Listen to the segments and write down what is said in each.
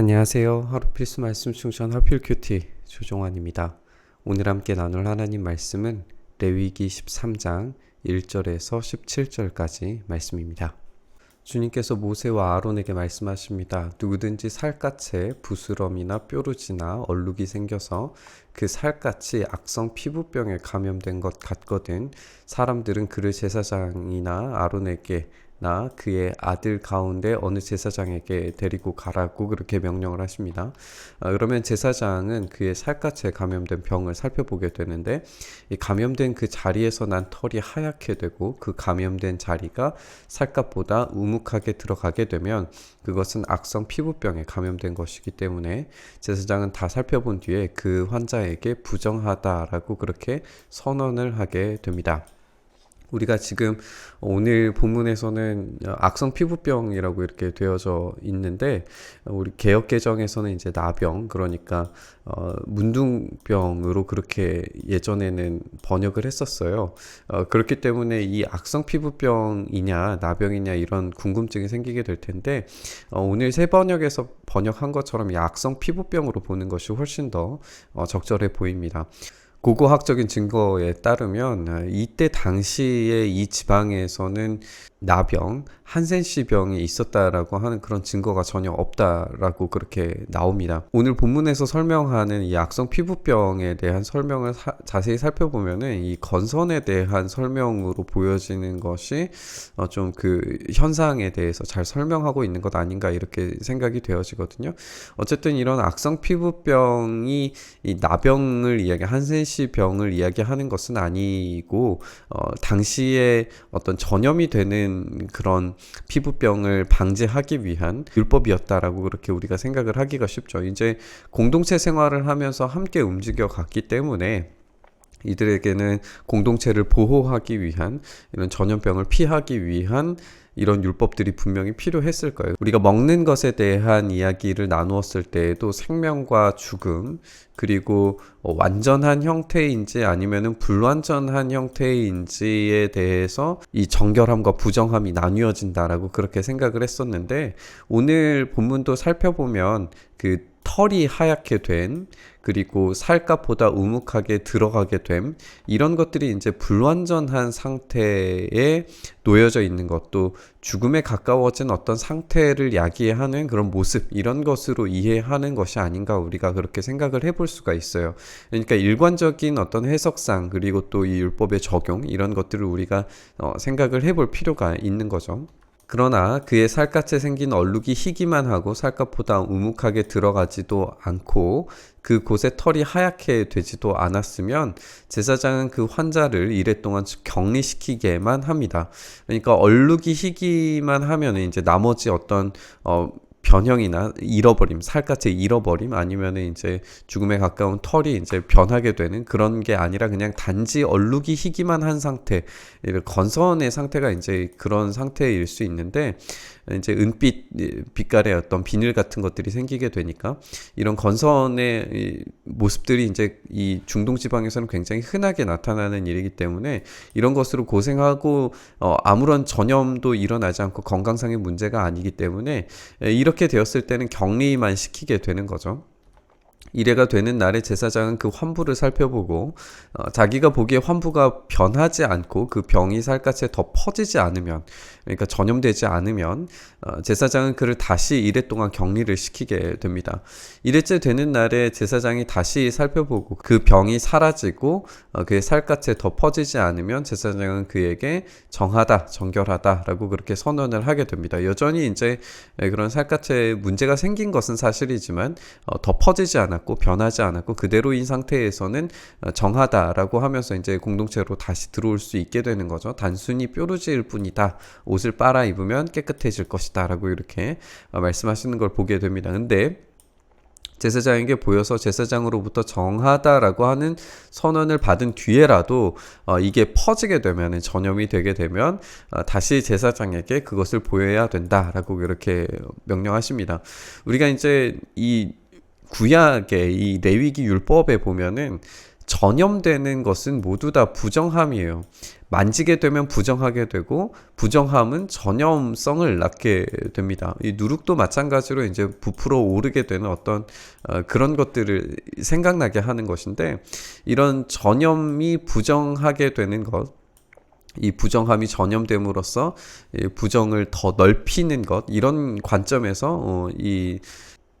안녕하세요. 하루 필수 말씀 충전 하필 큐티 조종환입니다. 오늘 함께 나눌 하나님 말씀은 레위기 13장 1절에서 17절까지 말씀입니다. 주님께서 모세와 아론에게 말씀하십니다. 누구든지 살갗에 부스럼이나 뾰루지나 얼룩이 생겨서 그 살갗이 악성 피부병에 감염된 것 같거든 사람들은 그를 제사장이나 아론에게 나 그의 아들 가운데 어느 제사장에게 데리고 가라고 그렇게 명령을 하십니다. 아, 그러면 제사장은 그의 살갗에 감염된 병을 살펴보게 되는데 이 감염된 그 자리에서 난 털이 하얗게 되고 그 감염된 자리가 살갗보다 우묵하게 들어가게 되면 그것은 악성 피부병에 감염된 것이기 때문에 제사장은 다 살펴본 뒤에 그 환자에게 부정하다라고 그렇게 선언을 하게 됩니다. 우리가 지금 오늘 본문에서는 악성 피부병이라고 이렇게 되어져 있는데 우리 개혁 개정에서는 이제 나병 그러니까 어, 문둥병으로 그렇게 예전에는 번역을 했었어요. 어, 그렇기 때문에 이 악성 피부병이냐 나병이냐 이런 궁금증이 생기게 될 텐데 어, 오늘 새 번역에서 번역한 것처럼 이 악성 피부병으로 보는 것이 훨씬 더 어, 적절해 보입니다. 고고학적인 증거에 따르면 아, 이때 당시에 이 지방에서는 나병, 한센시병이 있었다라고 하는 그런 증거가 전혀 없다라고 그렇게 나옵니다. 오늘 본문에서 설명하는 이 악성 피부병에 대한 설명을 사, 자세히 살펴보면은 이 건선에 대한 설명으로 보여지는 것이 어, 좀 그 현상에 대해서 잘 설명하고 있는 것 아닌가 이렇게 생각이 되어지거든요. 어쨌든 이런 악성 피부병이 이 나병을 이야기 한센 시 병을 이야기하는 것은 아니고 어, 당시에 어떤 전염이 되는 그런 피부병을 방지하기 위한 율법이었다라고 그렇게 우리가 생각을 하기가 쉽죠. 이제 공동체 생활을 하면서 함께 움직여 갔기 때문에 이들에게는 공동체를 보호하기 위한 이런 전염병을 피하기 위한 이런 율법들이 분명히 필요했을 거예요. 우리가 먹는 것에 대한 이야기를 나누었을 때에도 생명과 죽음, 그리고 어, 완전한 형태인지 아니면은 불완전한 형태인지에 대해서 이 정결함과 부정함이 나뉘어진다라고 그렇게 생각을 했었는데 오늘 본문도 살펴보면 그 털이 하얗게 된 그리고 살갗보다 우묵하게 들어가게 됨 이런 것들이 이제 불완전한 상태에 놓여져 있는 것도 죽음에 가까워진 어떤 상태를 야기하는 그런 모습 이런 것으로 이해하는 것이 아닌가 우리가 그렇게 생각을 해볼 수가 있어요. 그러니까 일관적인 어떤 해석상 그리고 또 이 율법의 적용 이런 것들을 우리가 어, 생각을 해볼 필요가 있는 거죠. 그러나 그의 살갗에 생긴 얼룩이 희기만 하고 살갗보다 우묵하게 들어가지도 않고 그 곳에 털이 하얗게 되지도 않았으면 제사장은 그 환자를 이래 동안 격리시키게만 합니다. 그러니까 얼룩이 희기만 하면 이제 나머지 어떤 어 변형이나 잃어버림, 살갗의 잃어버림 아니면 이제 죽음에 가까운 털이 이제 변하게 되는 그런 게 아니라 그냥 단지 얼룩이 희기만 한 상태, 건선의 상태가 이제 그런 상태일 수 있는데 이제 은빛 빛깔의 어떤 비늘 같은 것들이 생기게 되니까 이런 건선의 모습들이 이제 이 중동 지방에서는 굉장히 흔하게 나타나는 일이기 때문에 이런 것으로 고생하고 어 아무런 전염도 일어나지 않고 건강상의 문제가 아니기 때문에 이렇게 되었을 때는 격리만 시키게 되는 거죠. 이래가 되는 날에 제사장은 그 환부를 살펴보고 어, 자기가 보기에 환부가 변하지 않고 그 병이 살갗에 더 퍼지지 않으면 그러니까 전염되지 않으면 어, 제사장은 그를 다시 이래 동안 격리를 시키게 됩니다. 이래째 되는 날에 제사장이 다시 살펴보고 그 병이 사라지고 어, 그의 살갗에 더 퍼지지 않으면 제사장은 그에게 정하다, 정결하다라고 그렇게 선언을 하게 됩니다. 여전히 이제 그런 살갗에 문제가 생긴 것은 사실이지만 어, 더 퍼지지 않 았고 변하지 않았고 그대로인 상태에서는 어, 정하다라고 하면서 이제 공동체로 다시 들어올 수 있게 되는 거죠. 단순히 뾰루지일 뿐이다. 옷을 빨아 입으면 깨끗해질 것이다라고 이렇게 어, 말씀하시는 걸 보게 됩니다. 근데 제사장에게 보여서 제사장으로부터 정하다라고 하는 선언을 받은 뒤에라도 어, 이게 퍼지게 되면 전염이 되게 되면 어, 다시 제사장에게 그것을 보여야 된다라고 이렇게 명령하십니다. 우리가 이제 이 구약의 이 레위기 율법에 보면은 전염되는 것은 모두 다 부정함이에요. 만지게 되면 부정하게 되고 부정함은 전염성을 낳게 됩니다. 이 누룩도 마찬가지로 이제 부풀어 오르게 되는 어떤 어, 그런 것들을 생각나게 하는 것인데 이런 전염이 부정하게 되는 것. 이 부정함이 전염됨으로써 이 부정을 더 넓히는 것 이런 관점에서 어, 이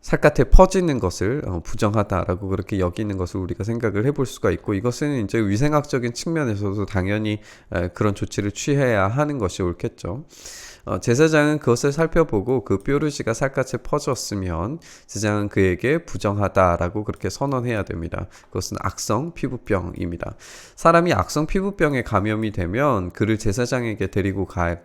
살갗에 퍼지는 것을 어, 부정하다라고 그렇게 여기는 것을 우리가 생각을 해볼 수가 있고 이것은 이제 위생학적인 측면에서도 당연히 에, 그런 조치를 취해야 하는 것이 옳겠죠. 어, 제사장은 그것을 살펴보고 그 뾰루지가 살갗에 퍼졌으면 제사장은 그에게 부정하다라고 그렇게 선언해야 됩니다. 그것은 악성 피부병입니다. 사람이 악성 피부병에 감염이 되면 그를 제사장에게 데리고 가야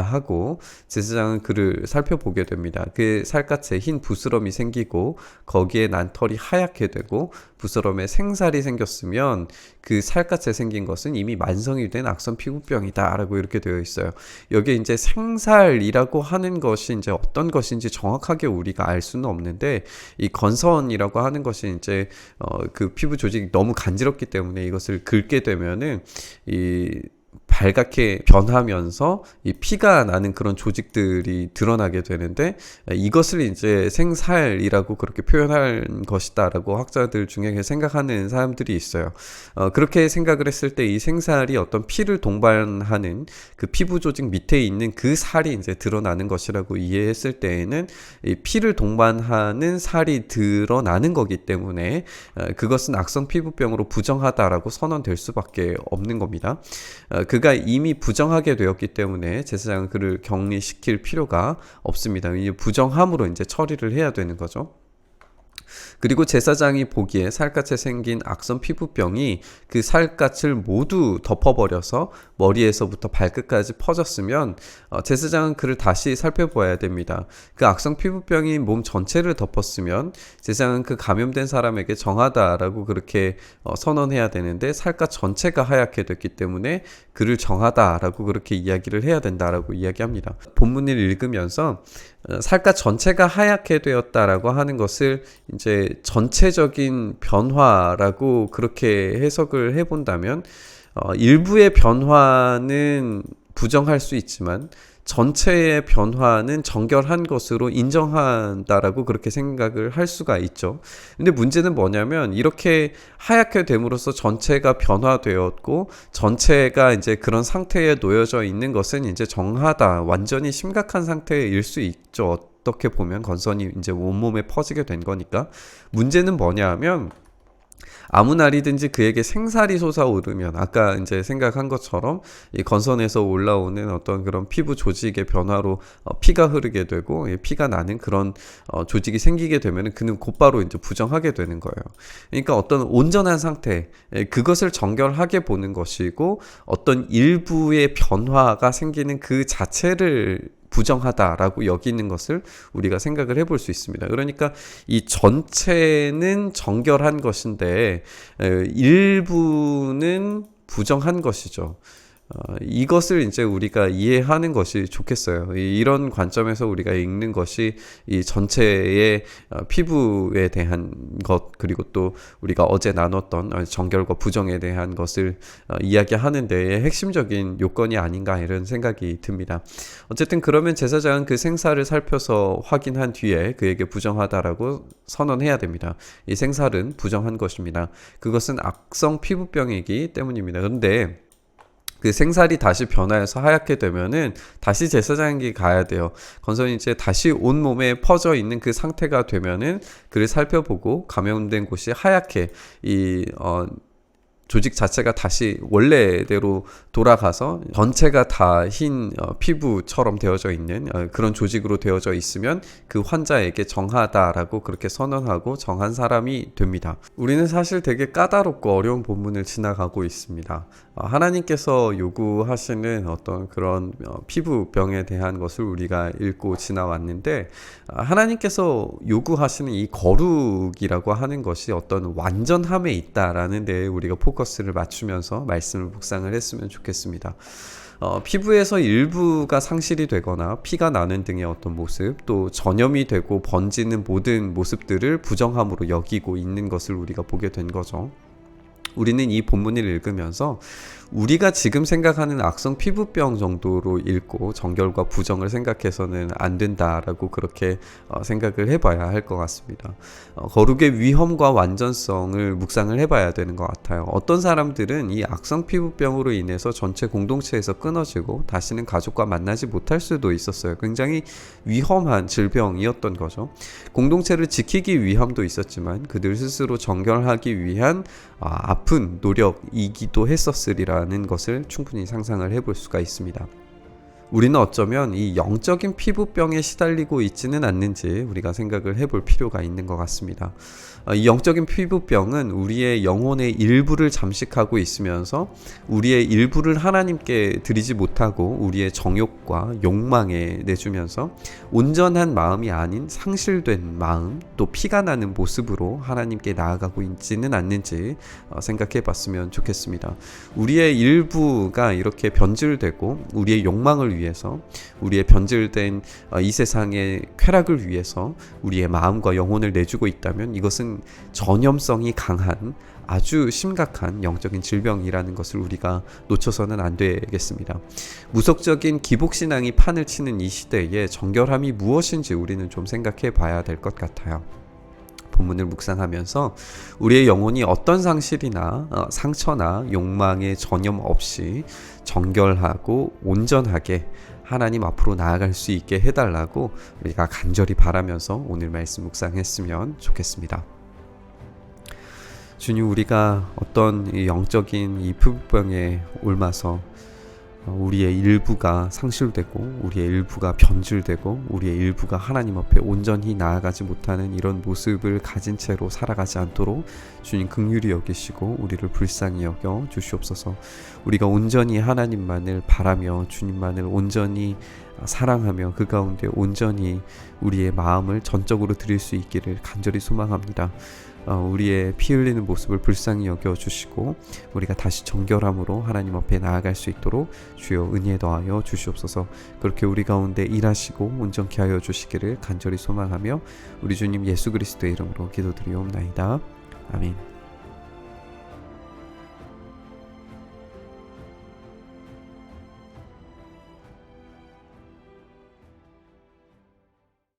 하고 제사장은 그를 살펴보게 됩니다. 그 살갗에 흰 부스럼이 생기고 거기에 난 털이 하얗게 되고 부스럼에 생살이 생겼으면 그 살갗에 생긴 것은 이미 만성이 된 악성 피부병이다라고 이렇게 되어 있어요. 여기에 이제 생살 이라고 하는 것이 이제 어떤 것인지 정확하게 우리가 알 수는 없는데 이 건선이라고 하는 것이 이제 어 그 피부 조직이 너무 간지럽기 때문에 이것을 긁게 되면은 이 발갛게 변하면서 이 피가 나는 그런 조직들이 드러나게 되는데 이것을 이제 생살이라고 그렇게 표현할 것이다라고 학자들 중에 생각하는 사람들이 있어요. 어, 그렇게 생각을 했을 때 이 생살이 어떤 피를 동반하는 그 피부 조직 밑에 있는 그 살이 이제 드러나는 것이라고 이해했을 때에는 이 피를 동반하는 살이 드러나는 거기 때문에 어, 그것은 악성 피부병으로 부정하다라고 선언될 수밖에 없는 겁니다. 어, 그가 이미 부정하게 되었기 때문에 제사장은 그를 격리시킬 필요가 없습니다. 이 부정함으로 이제 처리를 해야 되는 거죠. 그리고 제사장이 보기에 살갗에 생긴 악성 피부병이 그 살갗을 모두 덮어버려서 머리에서부터 발끝까지 퍼졌으면 어, 제사장은 그를 다시 살펴보아야 됩니다. 그 악성 피부병이 몸 전체를 덮었으면 제사장은 그 감염된 사람에게 정하다라고 그렇게 어, 선언해야 되는데 살갗 전체가 하얗게 됐기 때문에 그를 정하다라고 그렇게 이야기를 해야 된다라고 이야기합니다. 본문을 읽으면서 어, 살갗 전체가 하얗게 되었다라고 하는 것을 이제 전체적인 변화라고 그렇게 해석을 해본다면 어, 일부의 변화는 부정할 수 있지만 전체의 변화는 정결한 것으로 인정한다라고 그렇게 생각을 할 수가 있죠. 근데 문제는 뭐냐면 이렇게 하얗게 됨으로써 전체가 변화되었고 전체가 이제 그런 상태에 놓여져 있는 것은 이제 정하다 완전히 심각한 상태일 수 있죠. 어떻게 보면 건선이 이제 온몸에 퍼지게 된 거니까 문제는 뭐냐 하면 아무 날이든지 그에게 생살이 솟아오르면 아까 이제 생각한 것처럼 이 건선에서 올라오는 어떤 그런 피부 조직의 변화로 어, 피가 흐르게 되고 예, 피가 나는 그런 어, 조직이 생기게 되면은 그는 곧바로 이제 부정하게 되는 거예요. 그러니까 어떤 온전한 상태 예, 그것을 정결하게 보는 것이고 어떤 일부의 변화가 생기는 그 자체를 부정하다라고 여기는 것을 우리가 생각을 해볼 수 있습니다. 그러니까 이 전체는 정결한 것인데 일부는 부정한 것이죠. 어, 이것을 이제 우리가 이해하는 것이 좋겠어요. 이 런 관점에서 우리가 읽는 것이 이 전체의 어, 피부에 대한 것 그리고 또 우리가 어제 나눴던 어, 정결과 부정에 대한 것을 어, 이야기하는 데에 핵심적인 요건이 아닌가 이런 생각이 듭니다. 어쨌든 그러면 제사장은 그 생사를 살펴서 확인한 뒤에 그에게 부정하다라고 선언해야 됩니다. 이 생살은 부정한 것입니다. 그것은 악성 피부병이기 때문입니다. 그런데 그 생살이 다시 변화해서 하얗게 되면은 다시 제사장에게 가야 돼요. 건선이 이제 다시 온 몸에 퍼져 있는 그 상태가 되면은 그를 살펴보고 감염된 곳이 하얗게 이 어, 조직 자체가 다시 원래대로 돌아가서 전체가 다흰 어, 피부처럼 되어져 있는 어, 그런 조직으로 되어져 있으면 그 환자에게 정하다라고 그렇게 선언하고 정한 사람이 됩니다. 우리는 사실 되게 까다롭고 어려운 본문을 지나가고 있습니다. 어, 하나님께서 요구하시는 어떤 그런 어, 피부병에 대한 것을 우리가 읽고 지나왔는데 어, 하나님께서 요구하시는 이 거룩이라고 하는 것이 어떤 완전함에 있다라는 데 우리가 포커스를 맞추면서 말씀을 묵상을 했으면 좋겠습니다. 어, 피부에서 일부가 상실이 되거나 피가 나는 등의 어떤 모습, 또 전염이 되고 번지는 모든 모습들을 부정함으로 여기고 있는 것을 우리가 보게 된 거죠. 우리는 이 본문을 읽으면서 우리가 지금 생각하는 악성 피부병 정도로 읽고 정결과 부정을 생각해서는 안 된다라고 그렇게 어, 생각을 해봐야 할 것 같습니다. 어, 거룩의 위험과 완전성을 묵상을 해봐야 되는 것 같아요. 어떤 사람들은 이 악성 피부병으로 인해서 전체 공동체에서 끊어지고 다시는 가족과 만나지 못할 수도 있었어요. 굉장히 위험한 질병이었던 거죠. 공동체를 지키기 위함도 있었지만 그들 스스로 정결하기 위한 아, 아픈 노력이기도 했었으리라는 것을 충분히 상상을 해볼 수가 있습니다. 우리는 어쩌면 이 영적인 피부병에 시달리고 있지는 않는지 우리가 생각을 해볼 필요가 있는 것 같습니다. 어, 이 영적인 피부병은 우리의 영혼의 일부를 잠식하고 있으면서 우리의 일부를 하나님께 드리지 못하고 우리의 정욕과 욕망에 내주면서 온전한 마음이 아닌 상실된 마음 또 피가 나는 모습으로 하나님께 나아가고 있지는 않는지 어, 생각해 봤으면 좋겠습니다. 우리의 일부가 이렇게 변질되고 우리의 욕망을 위해서 우리의 변질된 어, 이 세상의 쾌락을 위해서 우리의 마음과 영혼을 내주고 있다면 이것은 전염성이 강한 아주 심각한 영적인 질병이라는 것을 우리가 놓쳐서는 안 되겠습니다. 무속적인 기복신앙이 판을 치는 이 시대에 정결함이 무엇인지 우리는 좀 생각해 봐야 될 것 같아요. 본문을 묵상하면서 우리의 영혼이 어떤 상실이나 어, 상처나 욕망의 전염 없이 정결하고 온전하게 하나님 앞으로 나아갈 수 있게 해달라고 우리가 간절히 바라면서 오늘 말씀 묵상했으면 좋겠습니다. 주님 우리가 어떤 이 영적인 이 피부병에 옮아서 어, 우리의 일부가 상실되고 우리의 일부가 변질되고 우리의 일부가 하나님 앞에 온전히 나아가지 못하는 이런 모습을 가진 채로 살아가지 않도록 주님 긍휼히 여기시고 우리를 불쌍히 여겨 주시옵소서. 우리가 온전히 하나님만을 바라며 주님만을 온전히 사랑하며 그 가운데 온전히 우리의 마음을 전적으로 드릴 수 있기를 간절히 소망합니다. 어, 우리의 피 흘리는 모습을 불쌍히 여겨 주시고 우리가 다시 정결함으로 하나님 앞에 나아갈 수 있도록 주여 은혜 더하여 주시옵소서. 그렇게 우리 가운데 일하시고 온전케 하여 주시기를 간절히 소망하며 우리 주님 예수 그리스도의 이름으로 기도드리옵나이다. 아멘.